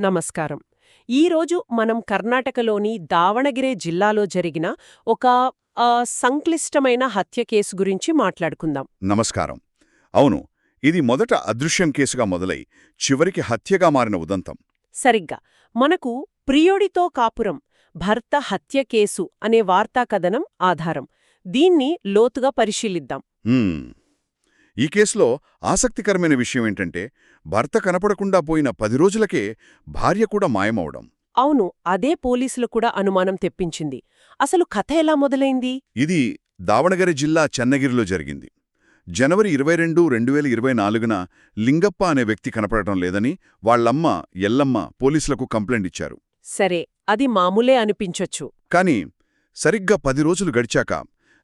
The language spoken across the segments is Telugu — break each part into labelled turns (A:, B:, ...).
A: నమస్కారం. ఈరోజు మనం కర్ణాటకలోని దావణగిరే జిల్లాలో జరిగిన ఒక సంక్లిష్టమైన హత్య కేసు గురించి మాట్లాడుకుందాం.
B: నమస్కారం. అవును ఇది మొదట అదృశ్యం కేసుగా మొదలై చివరికి హత్యగా మారిన ఉదంతం.
A: సరిగ్గా. మనకు ప్రియుడితో కాపురం భర్త హత్య కేసు అనే వార్తా కథనం ఆధారం. దీన్ని లోతుగా పరిశీలిద్దాం.
B: ఈ కేసులో ఆసక్తికరమైన విషయం ఏంటంటే భర్త కనపడకుండా పోయిన పది రోజులకే భార్య కూడా మాయమవడం.
A: అవును అదే పోలీసులు కూడా అనుమానం తెప్పించింది. అసలు కథ ఎలా మొదలైంది?
B: ఇది దావణగరి జిల్లా చెన్నగిరిలో జరిగింది. జనవరి ఇరవై రెండు రెండు వేల ఇరవై నాలుగున లింగప్ప అనే వ్యక్తి కనపడటం లేదని వాళ్ళమ్మ ఎల్లమ్మ పోలీసులకు కంప్లైంట్ ఇచ్చారు.
A: సరే అది మామూలే అనిపించొచ్చు.
B: కాని సరిగ్గా పది రోజులు గడిచాక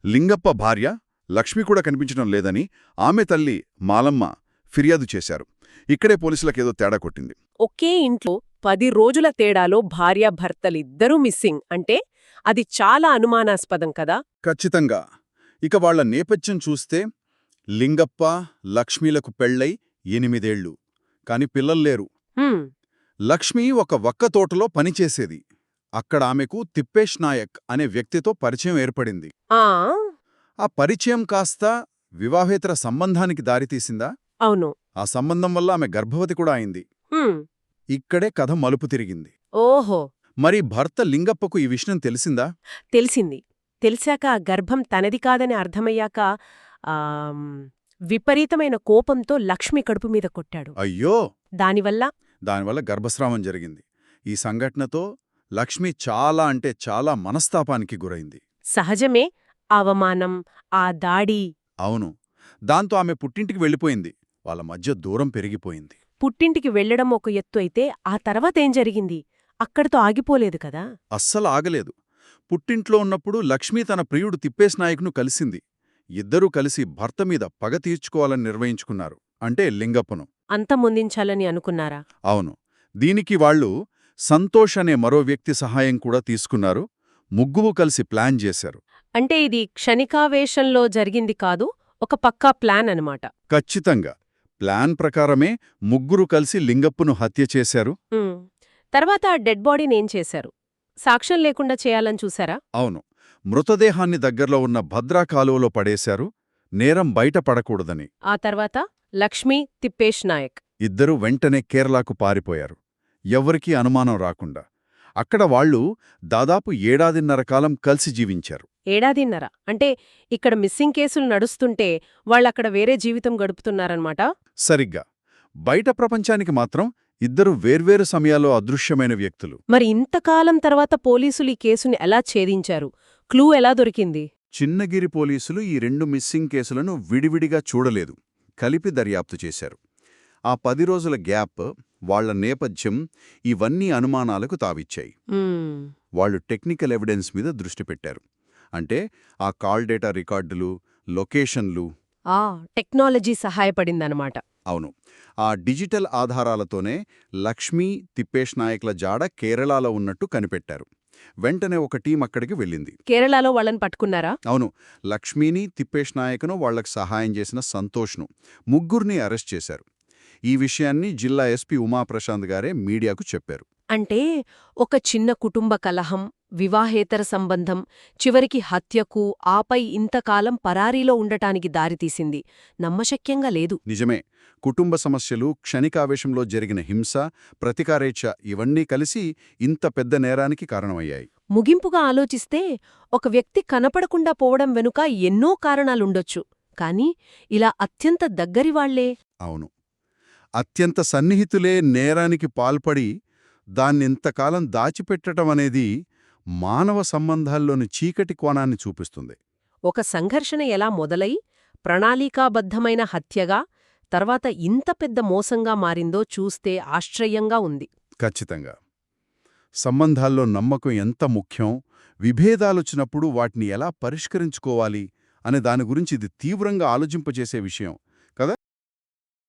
B: లింగప్ప భార్య లక్ష్మి కూడా కనిపించడం లేదని ఆమె తల్లి మాలమ్మ ఫిర్యాదు చేశారు. ఇక్కడే పోలీసులకేదో తేడా కొట్టింది.
A: ఒకే ఇంట్లో పది రోజుల తేడాలో భార్యాభర్తలిద్దరూ మిస్సింగ్ అంటే అది చాలా అనుమానాస్పదం కదా?
B: ఖచ్చితంగా. ఇక వాళ్ళ నేపథ్యం చూస్తే లింగప్ప లక్ష్మీలకు పెళ్ళై ఎనిమిదేళ్ళు కాని పిల్లల్లేరు లక్ష్మి ఒక వక్క తోటలో పనిచేసేది. అక్కడ ఆమెకు తిప్పేష్ నాయక్ అనే వ్యక్తితో పరిచయం ఏర్పడింది.
A: ఆ
B: పరిచయం కాస్త వివాహేతర సంబంధానికి దారితీసిందా
A: అవును.
B: ఆ సంబంధం వల్ల ఆమె గర్భవతి కూడా అయింది. ఇక్కడే కథ మలుపు తిరిగింది.
A: ఓహో!
B: మరి భర్త లింగప్పకు ఈ విషయం తెలిసిందా?
A: తెలిసింది. తెలిసాక ఆ గర్భం తనది కాదని అర్థమయ్యాక విపరీతమైన కోపంతో లక్ష్మి కడుపు మీద కొట్టాడు.
B: అయ్యో!
A: దానివల్ల?
B: దానివల్ల గర్భస్రావం జరిగింది. ఈ సంఘటనతో లక్ష్మి చాలా అంటే చాలా మనస్తాపానికి గురైంది.
A: సహజమే. అవమానం ఆ దాడి.
B: అవును. దాంతో ఆమె పుట్టింటికి వెళ్ళిపోయింది. వాళ్ళ మధ్య దూరం పెరిగిపోయింది.
A: పుట్టింటికి వెళ్ళడం ఒక ఎత్తు అయితే ఆ తర్వాతేం జరిగింది? అక్కడితో ఆగిపోలేదు కదా?
B: అస్సలు ఆగలేదు. పుట్టింట్లో ఉన్నప్పుడు లక్ష్మి తన ప్రియుడు తిప్పేశ్ నాయక్ను కలిసింది. ఇద్దరూ కలిసి భర్త మీద పగ తీర్చుకోవాలని నిర్ణయించుకున్నారు. అంటే లింగప్పను.
A: అంతమొందించాలని అనుకున్నారా?
B: అవును. దీనికి వాళ్ళు సంతోష్ అనే మరో వ్యక్తి సహాయం కూడా తీసుకున్నారు. ముగ్గురు కలిసి ప్లాన్ చేశారు.
A: అంటే ఇది క్షణికావేశంలో జరిగింది కాదు ఒక పక్కా ప్లాన్ అనమాట
B: ఖచ్చితంగా. ప్లాన్ ప్రకారమే ముగ్గురు కలిసి లింగప్పును హత్య చేశారు.
A: తర్వాత ఆ డెడ్ బాడీని ఏం చేశారు? సాక్ష్యం లేకుండా చేయాలని చూసారా
B: అవును. మృతదేహాన్ని దగ్గర్లో ఉన్న భద్రా కాలువలో పడేశారు. నేరం బయట పడకూడదని.
A: ఆ తర్వాత లక్ష్మీ తిప్పేష్ నాయక్.
B: ఇద్దరూ వెంటనే కేరళకు పారిపోయారు. ఎవ్వరికీ అనుమానం రాకుండా. అక్కడ వాళ్ళు దాదాపు ఏడాదిన్నర కాలం కలిసి జీవించారు.
A: ఏడాదిన్నర. అంటే ఇక్కడ మిస్సింగ్ కేసులు నడుస్తుంటే వాళ్ళక్కడ వేరే జీవితం గడుపుతున్నారన్నమాట?
B: సరిగ్గా. బయట ప్రపంచానికి మాత్రం ఇద్దరు వేర్వేరు సమయాల్లో అదృశ్యమైన వ్యక్తులు.
A: మరి ఇంతకాలం తర్వాత పోలీసులు ఈ కేసుని ఎలా ఛేదించారు? క్లూ ఎలా దొరికింది?
B: చిన్నగిరి పోలీసులు ఈ రెండు మిస్సింగ్ కేసులను విడివిడిగా చూడలేదు. కలిపి దర్యాప్తు చేశారు. ఆ పది రోజుల గ్యాప్ వాళ్ళ నేపథ్యం ఇవన్నీ అనుమానాలకు తావిచ్చాయి. వాళ్ళు టెక్నికల్ ఎవిడెన్స్ మీద దృష్టి పెట్టారు. అంటే ఆ కాల్ డేటా రికార్డులు లొకేషన్లు.
A: ఆ టెక్నాలజీ సహాయపడిందనమాట
B: అవును. ఆ డిజిటల్ ఆధారాలతోనే లక్ష్మీ తిప్పేష్ నాయక్ల జాడ కేరళలో ఉన్నట్టు కనిపెట్టారు. వెంటనే ఒక టీం అక్కడికి వెళ్ళింది.
A: కేరళలో వాళ్ళని పట్టుకున్నారా?
B: అవును. లక్ష్మీని తిప్పేష్ నాయకును వాళ్ళకు సహాయం చేసిన సంతోష్ను ముగ్గురిని అరెస్ట్ చేశారు. ఈ విషయాన్ని జిల్లా ఎస్పీ ఉమాప్రశాంత్ గారే మీడియాకు చెప్పారు.
A: అంటే ఒక చిన్న కుటుంబ కలహం వివాహేతర సంబంధం చివరికి హత్యకు ఆపై ఇంతకాలం పరారీలో ఉండటానికి దారితీసింది. నమ్మశక్యంగా లేదు.
B: నిజమే. కుటుంబ సమస్యలు క్షణికావేశంలో జరిగిన హింస ప్రతికారేచ్ఛ ఇవన్నీ కలిసి ఇంత పెద్ద నేరానికి కారణమయ్యాయి.
A: ముగింపుగా ఆలోచిస్తే ఒక వ్యక్తి కనపడకుండా పోవడం వెనుక ఎన్నో కారణాలుండొచ్చు. కాని ఇలా అత్యంత దగ్గరివాళ్ళే
B: అవును. అత్యంత సన్నిహితులే నేరానికి పాల్పడి దాన్నింతకాలం దాచిపెట్టడం అనేది మానవ సంబంధాల్లోని చీకటి కోణాన్ని చూపిస్తుంది.
A: ఒక సంఘర్షణ ఎలా మొదలై ప్రణాళికాబద్ధమైన హత్యగా తర్వాత ఇంత పెద్ద మోసంగా మారిందో చూస్తే ఆశ్చర్యంగా ఉంది.
B: ఖచ్చితంగా. సంబంధాల్లో నమ్మకం ఎంత ముఖ్యం విభేదాలొచ్చినప్పుడు వాటిని ఎలా పరిష్కరించుకోవాలి అనే దాని గురించి ఇది తీవ్రంగా ఆలోచింపచేసే విషయం.